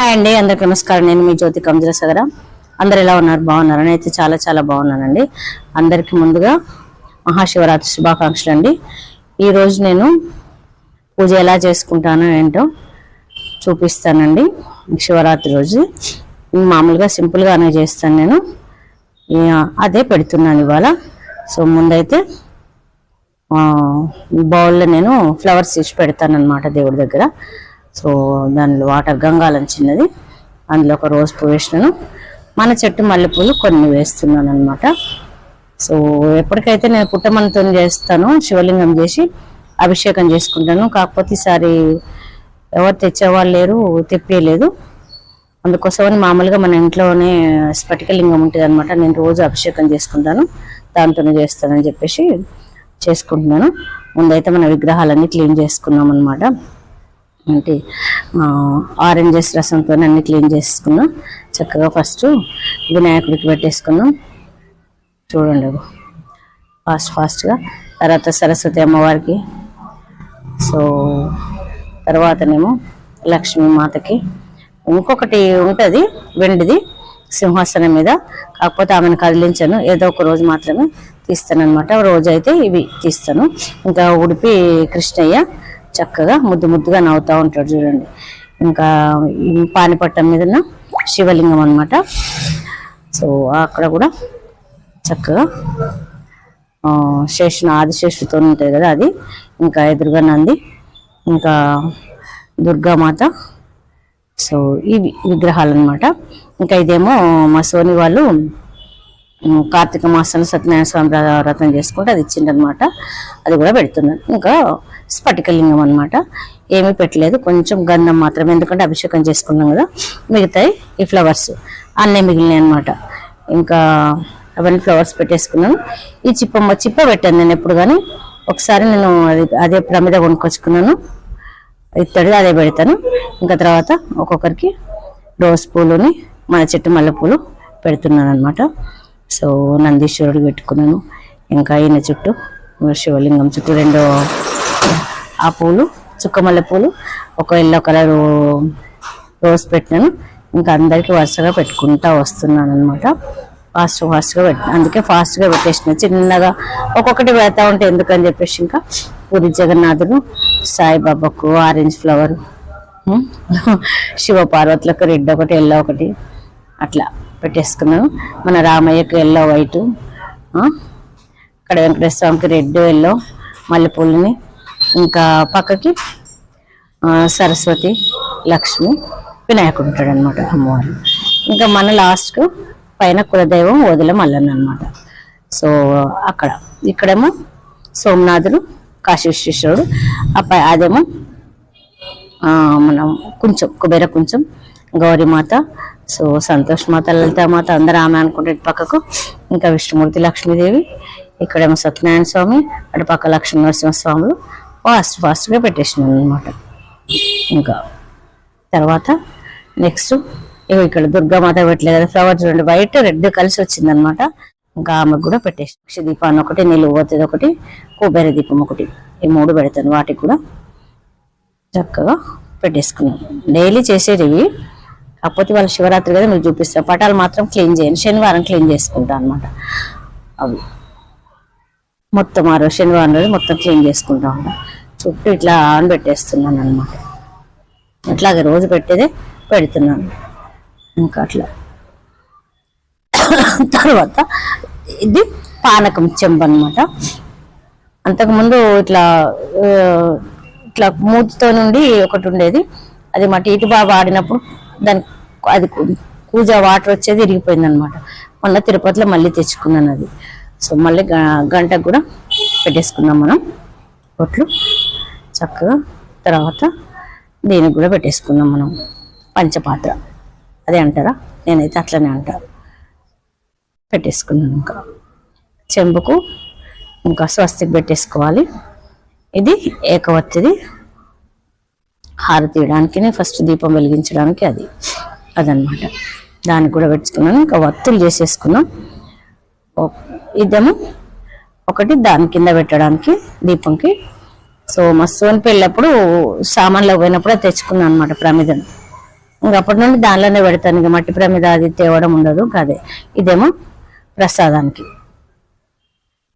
Hi అండి అందరికి నమస్కారం. నేను మీ జ్యోతి కంజర సగర. అందరు ఎలా ఉన్నారు? బాగున్నారు? నేనైతే చాలా చాలా బాగున్నానండి. అందరికి ముందుగా మహాశివరాత్రి శుభాకాంక్షలు అండి. ఈరోజు నేను పూజ ఎలా చేసుకుంటానో ఏంటో చూపిస్తానండి. శివరాత్రి రోజు మామూలుగా సింపుల్గానే చేస్తాను నేను. అదే పెడుతున్నాను ఇవాళ. సో ముందైతే బౌల్లో నేను ఫ్లవర్స్ తీసి పెడతాను అనమాట దేవుడి దగ్గర. సో దానిలో వాటర్ గంగాలం చిన్నది. అందులో ఒక రోజు పువ్వు వేసినాను. మన చెట్టు మల్లెపూలు కొన్ని వేస్తున్నాను అనమాట సో ఎప్పటికైతే నేను పుట్టమనతో చేస్తాను శివలింగం చేసి అభిషేకం చేసుకుంటాను. కాకపోతే ఈసారి ఎవరు తెచ్చేవాళ్ళు లేరు తెప్పేయలేదు. అందుకోసమని మామూలుగా మన ఇంట్లోనే స్ఫటికలింగం ఉంటుంది అనమాట నేను రోజు అభిషేకం చేసుకుంటాను. దాంతోనే చేస్తానని చెప్పేసి చేసుకుంటున్నాను. ముందైతే మన విగ్రహాలన్నీ క్లీన్ చేసుకున్నాం అనమాట ఏంటి ఆరెంజెస్ రసంతో అన్ని క్లీన్ చేసుకున్నాం. చక్కగా ఫస్ట్ వినాయకుడికి పెట్టేసుకున్నాం. చూడండి ఫాస్ట్ ఫాస్ట్గా. తర్వాత సరస్వతి అమ్మవారికి. సో తర్వాతనేమో లక్ష్మీ మాతకి ఇంకొకటి ఉంటుంది వెండిది సింహాసనం మీద. కాకపోతే ఆమెను కదిలించాను. ఏదో ఒక రోజు మాత్రమే తీస్తాను అనమాట రోజు అయితే ఇవి తీస్తాను. ఇంకా ఉడిపి కృష్ణయ్య చక్కగా ముద్దు ముద్దుగా నవ్వుతూ ఉంటాడు చూడండి. ఇంకా పానిపట్టం మీదన శివలింగం అనమాట సో అక్కడ కూడా చక్కగా శేషు శేషుని ఆదిశేషుతో ఉంటుంది కదా అది. ఇంకా ఎదురుగా నంది ఇంకా దుర్గామాత. సో ఈ విగ్రహాలు అనమాట ఇంకా ఇదేమో మా సోని వాళ్ళు కార్తీక మాసంలో సత్యనారాయణ స్వామి వ్రతం చేసుకుంటే అది ఇచ్చిండనమాట. అది కూడా పెడుతున్నాను. ఇంకా స్ఫటికలింగం అనమాట ఏమీ పెట్టలేదు. కొంచెం గంధం మాత్రమే. ఎందుకంటే అభిషేకం చేసుకున్నాం కదా. మిగతాయి ఈ ఫ్లవర్స్. అన్నీ మిగిలినాయి అనమాట ఇంకా అవన్నీ ఫ్లవర్స్ పెట్టేసుకున్నాను. ఈ చిప్ప చిప్ప పెట్టాను నేను ఎప్పుడు కానీ ఒకసారి నేను అది అదే ప్రమిద కొనుక్కొచ్చుకున్నాను. ఇత్తడి అదే పెడతాను. ఇంకా తర్వాత ఒక్కొక్కరికి రోజ్ పూలుని మన చెట్టు మల్లెపూలు పెడుతున్నాను అనమాట సో నందీశ్వరుడు పెట్టుకున్నాను. ఇంకా ఈయన చుట్టూ శివలింగం చుట్టూ రెండు ఆ పూలు చుక్కమల్లె పూలు ఒక ఎల్లో కలర్ రోజ్ పెట్టినాను ఇంకా అందరికీ వరుసగా పెట్టుకుంటా వస్తున్నాను అనమాట ఫాస్ట్ ఫాస్ట్గా పెట్ అందుకే ఫాస్ట్గా పెట్టేసిన. చిన్నగా ఒక్కొక్కటి పెడతా ఉంటే ఎందుకని చెప్పేసి ఇంకా పూరి జగన్నాథుడు సాయిబాబాకు ఆరెంజ్ ఫ్లవర్ శివ పార్వతులకు రెడ్ ఒకటి ఎల్లో ఒకటి అట్లా. పెట్టేసుకున్నాను. మన రామయ్యకు ఎల్లో వైట్ ఇక్కడ వెంకటేశ్వర స్వామికి రెడ్ ఎల్లో మల్లెపూలని ఇంకా పక్కకి సరస్వతి లక్ష్మి వినాయకుడు ఉంటాడు అనమాట అమ్మవారు. ఇంకా మన లాస్ట్కు పైన కులదైవం ఓదెల మల్లన్న అనమాట సో అక్కడ. ఇక్కడేమో సోమనాథుడు కాశీ విశ్వేశ్వరుడు అదేమో మనం కొంచెం కుబేర కొంచెం గౌరీమాత సో సంతోష్ మాత లలితామాత అందరూ ఆమె అనుకుంటే ఇటు పక్కకు. ఇంకా విష్ణుమూర్తి లక్ష్మీదేవి ఇక్కడేమో సత్యనారాయణ స్వామి అటు పక్క లక్ష్మీ నరసింహస్వాములు. ఫాస్ట్ ఫాస్ట్గా పెట్టేసినాను అనమాట ఇంకా తర్వాత నెక్స్ట్ ఇవి ఇక్కడ దుర్గామాత పెట్టలేదు కదా ఫ్లవర్ చూడండి వైట్ రెడ్ కలిసి వచ్చిందనమాట ఇంకా ఆమెకు కూడా పెట్టేసి పక్షి దీపాన్ని ఒకటి నిలువ ఒకటి కుబేర దీపం ఒకటి. ఈ మూడు పెడతాను వాటికి కూడా. చక్కగా పెట్టేసుకున్నాను. డైలీ చేసేది ఇవి కాకపోతే వాళ్ళ శివరాత్రి కదా మీరు చూపిస్తాం. పటాలు మాత్రం క్లీన్ చేయండి. శనివారం క్లీన్ చేసుకుంటాం అనమాట అవి. మొత్తం ఆ రోజు శనివారం రోజు మొత్తం క్లీన్ చేసుకుంటా ఉంటా. చుట్టూ ఇట్లా ఆన్ పెట్టేస్తున్నాను అనమాట అట్లాగే రోజు పెట్టేదే పెడుతున్నాను. ఇంకా అట్లా. తర్వాత ఇది పానకం చెంబు అనమాట అంతకుముందు ఇట్లా ఇట్లా మూతితో నుండి ఒకటి ఉండేది. అది మా టీటి బాబు ఆడినప్పుడు దాని అది కూజ వాటర్ వచ్చేది ఇరిగిపోయింది అనమాట మళ్ళీ తిరుపతిలో మళ్ళీ తెచ్చుకున్నాను అది. సో మళ్ళీ గ- గంటకు కూడా పెట్టేసుకున్నాం మనం పొట్లు చక్కగా తర్వాత దీనికి కూడా పెట్టేసుకున్నాం మనం పంచపాత్ర. అదే అంటారా? నేనైతే అట్లనే అంటాను పెట్టేసుకున్నాను ఇంకా. చెంబుకు ఇంకా స్వస్తికి పెట్టేసుకోవాలి. ఇది ఏకవత్తిది హారతి తీయడానికినే ఫస్ట్ దీపం వెలిగించడానికి అది. అదనమాట దానికి కూడా పెట్టుకున్నాను. ఇంకా వత్తులు చేసేసుకున్నాం. ఓ- ఇదేమో. ఒకటి దాని కింద పెట్టడానికి దీపంకి. సో మస్తు అని పెళ్ళప్పుడు సామాన్లో పోయినప్పుడు తెచ్చుకున్నాను అనమాట ప్రమిదను. ఇంకా అప్పటి నుండి దానిలోనే పెడతాను. ఇంకా మట్టి ప్రమిద అది తేవడం ఉండదు. ఇంకా అదే. ఇదేమో ప్రసాదానికి.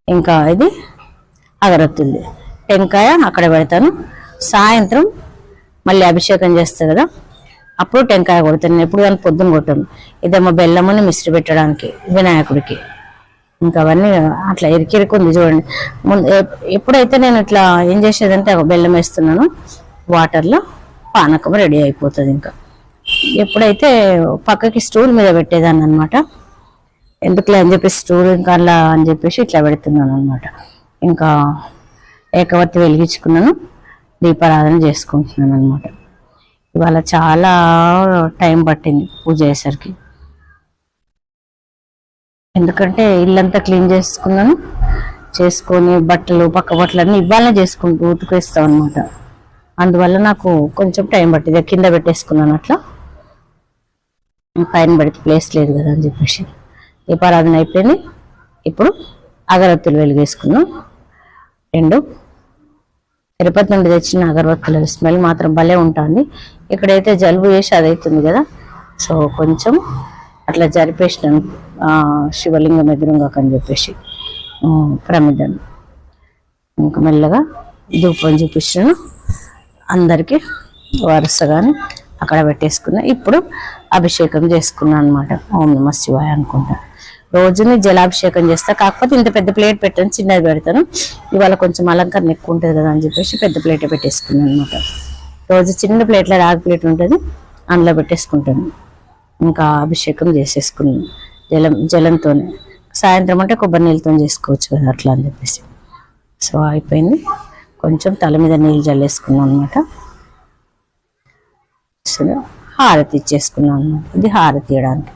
ఇంకా ఇది అగరొత్తుంది టెంకాయ అక్కడ పెడతాను. సాయంత్రం మళ్ళీ అభిషేకం చేస్తారు కదా? అప్పుడు టెంకాయ కొడతాను ఎప్పుడు కానీ పొద్దున కొట్టాను. ఇదేమో బెల్లముని మిశ్రి పెట్టడానికి వినాయకుడికి. ఇంకా అవన్నీ అట్లా ఇరికిరికి ఉంది చూడండి. ముందు ఎప్పుడైతే నేను ఇట్లా ఏం చేసేదంటే బెల్లం వేస్తున్నాను వాటర్లో పానకం రెడీ అయిపోతుంది ఇంకా. ఎప్పుడైతే పక్కకి స్టూల్ మీద పెట్టేదాన్ని అనమాట ఎందుకులే అని చెప్పేసి స్టూల్ ఇంకా అలా అని చెప్పేసి ఇట్లా పెడుతున్నాను అనమాట ఇంకా ఏకవర్తి వెలిగించుకున్నాను. దీపారాధన చేసుకుంటున్నాను అనమాట ఇవాళ చాలా టైం పట్టింది పూజ చేసరికి ఎందుకంటే ఇల్లంతా క్లీన్ చేసుకున్నాను. చేసుకొని బట్టలు పక్క బట్టలు అన్నీ ఇవ్వాలనే చేసుకుంటూ ఉతికేస్తాం అనమాట అందువల్ల నాకు కొంచెం టైం పట్టింది. కింద పెట్టేసుకున్నాను అట్లా. పైన పెడితే ప్లేస్ లేదు కదా అని చెప్పేసి. దీపారాధన అయిపోయింది. ఇప్పుడు అగరత్తులు వెలిగేసుకున్నాం. రెండు తిరుపతి నుండి తెచ్చిన అగరబత్తుల స్మెల్ మాత్రం భలే ఉంటుంది. ఇక్కడైతే జలుబు వేసి అది అవుతుంది కదా. సో కొంచెం అట్లా జరిపేసినాను. శివలింగం ఎదురుగా అని చెప్పేసి. ప్రమిదను. ఇంకా మెల్లగా ధూపం చూపించాను అందరికీ వరుసగానే అక్కడ పెట్టేసుకున్నా. ఇప్పుడు అభిషేకం చేసుకున్నాను అనమాట ఓం నమ శివాయ అనుకుంటాను రోజుని జలాభిషేకం చేస్తా. కాకపోతే ఇంత పెద్ద ప్లేట్ పెట్టాను చిన్నది పెడతాను. ఇవాళ కొంచెం అలంకరణ ఎక్కువ ఉంటుంది కదా అని చెప్పేసి పెద్ద ప్లేట్ పెట్టేసుకున్నాను అనమాట రోజు చిన్న ప్లేట్లో రాగి ప్లేట్ ఉంటుంది అందులో పెట్టేసుకుంటాను. ఇంకా అభిషేకం చేసేసుకున్నాను జలం జలంతోనే. సాయంత్రం అంటే కొబ్బరి నీళ్ళతో చేసుకోవచ్చు కదా అట్లా అని చెప్పేసి. సో అయిపోయింది. కొంచెం తల మీద నీళ్ళు జల్లేసుకున్నాం అనమాట సో హారతి ఇచ్చేసుకున్నాం అనమాట ఇది హారతి ఇవ్వడానికి.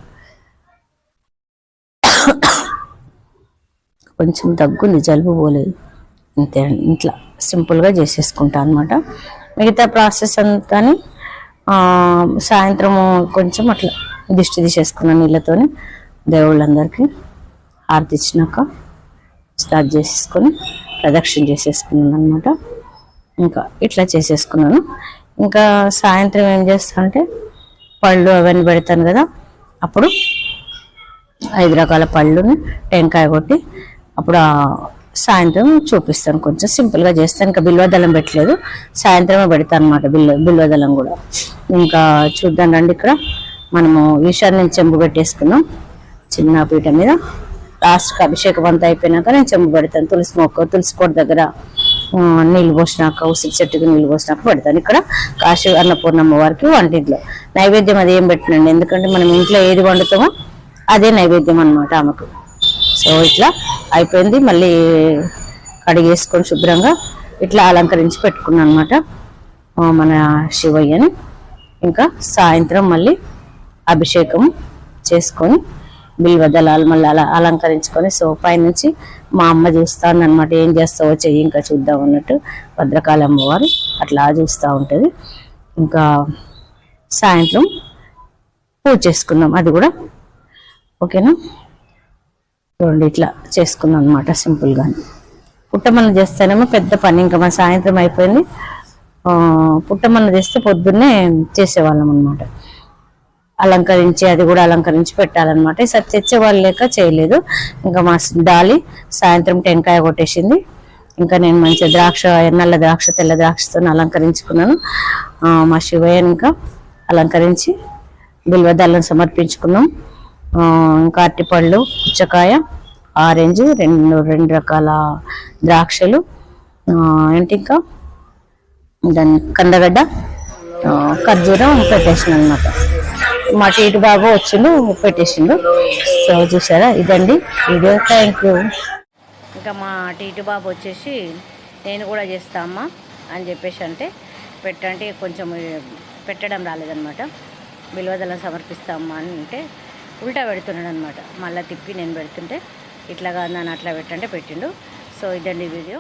కొంచెం దగ్గుంది జలుబు పోలేదు. అంతే ఇంట్లో సింపుల్గా చేసేసుకుంటా అనమాట మిగతా ప్రాసెస్ అంతాని సాయంత్రం కొంచెం అట్లా దిష్టి తీసేసుకున్న నీళ్ళతోని దేవుళ్ళందరికీ హారతి ఇచ్చినాక స్టార్ట్ చేసేసుకొని ప్రదక్షిణ చేసేసుకున్నాను అనమాట ఇంకా ఇట్లా చేసేసుకున్నాను. ఇంకా సాయంత్రం ఏం చేస్తానంటే పళ్ళు అవన్నీ పెడతాను కదా అప్పుడు ఐదు రకాల పళ్ళుని టెంకాయ కొట్టి అప్పుడు సాయంత్రం చూపిస్తాను కొంచెం సింపుల్గా చేస్తాను ఇంకా బిల్వదళం పెట్టలేదు. సాయంత్రమే పెడతాను అనమాట బిల్వ బిల్వదళం కూడా. ఇంకా చూద్దాం రండి ఇక్కడ. మనము ఈశాన్యం చెంబు పెట్టేసుకున్నాం. చిన్న పీట మీద. లాస్ట్కి అభిషేకం అంతా అయిపోయినాక నేను చెంబు పెడతాను. తులసి మొక్క తులసి కోట దగ్గర నీళ్ళు పోసినాక ఉసిరి చెట్టుకి నీళ్ళు పోసినాక పెడతాను ఇక్కడ. కాశీ అన్నపూర్ణమ్మ వారికి వంటింట్లో. నైవేద్యం అది ఏం పెట్టినండి? ఎందుకంటే మనం ఇంట్లో ఏది వండుతామో అదే నైవేద్యం అన్నమాట ఆమెకు. సో ఇట్లా అయిపోయింది. మళ్ళీ కడిగేసుకొని శుభ్రంగా ఇట్లా అలంకరించి పెట్టుకున్నాను అనమాట మన శివయ్యని. ఇంకా సాయంత్రం మళ్ళీ అభిషేకం చేసుకొని బిల్వదళాలు మళ్ళీ అలా అలంకరించుకొని సోఫా నుంచి మా అమ్మ చూస్తాను అనమాట ఏం చేస్తావో చెయ్యి ఇంకా చూద్దాం అన్నట్టు. భద్రకాళి అమ్మవారు అట్లా చూస్తూ ఉంటుంది. ఇంకా సాయంత్రం పూజ చేసుకుందాం అది కూడా. ఓకేనా? రెండు ఇట్లా చేసుకున్నాం అనమాట సింపుల్గానే పుట్టమన్న చేస్తేనేమో పెద్ద పని ఇంకా మన సాయంత్రం అయిపోయింది. పుట్టమన్న చేస్తే పొద్దున్నే చేసేవాళ్ళం అనమాట అలంకరించి అది కూడా అలంకరించి పెట్టాలన్నమాట. ఈసారి తెచ్చేవాళ్ళు లేక చేయలేదు. ఇంకా మా డాలి సాయంత్రం టెంకాయ కొట్టేసింది. ఇంకా నేను మంచి ద్రాక్ష నల్ల ద్రాక్ష తెల్ల ద్రాక్షతో అలంకరించుకున్నాను. మా శివయ్యని ఇంకా అలంకరించి బిల్వదల్లను సమర్పించుకున్నాం. ఇంకా అరటిపళ్ళు పుచ్చకాయ ఆరెంజ్ రెండు రెండు రకాల ద్రాక్షలు ఏంటి ఇంకా? దాని కందగడ్డ ఖర్జూరం పెట్టేసింది అనమాట మా టీటు బాబు వచ్చిండు పెట్టేసిండు. సో చూసారా? ఇదండి. Video thank you. ఇంకా మా టీటు బాబు వచ్చేసి నేను కూడా చేస్తా అమ్మా అని చెప్పేసి అంటే పెట్టంటే కొంచెం పెట్టడం రాలేదనమాట విలువదలను సమర్పిస్తామా అని అంటే ఉల్టా పెడుతున్నాడు అనమాట మళ్ళీ తిప్పి నేను పెడుతుంటే ఇట్లా కాదు నన్ను అట్లా పెట్టంటే పెట్టిండు. సో ఇదండి వీడియో.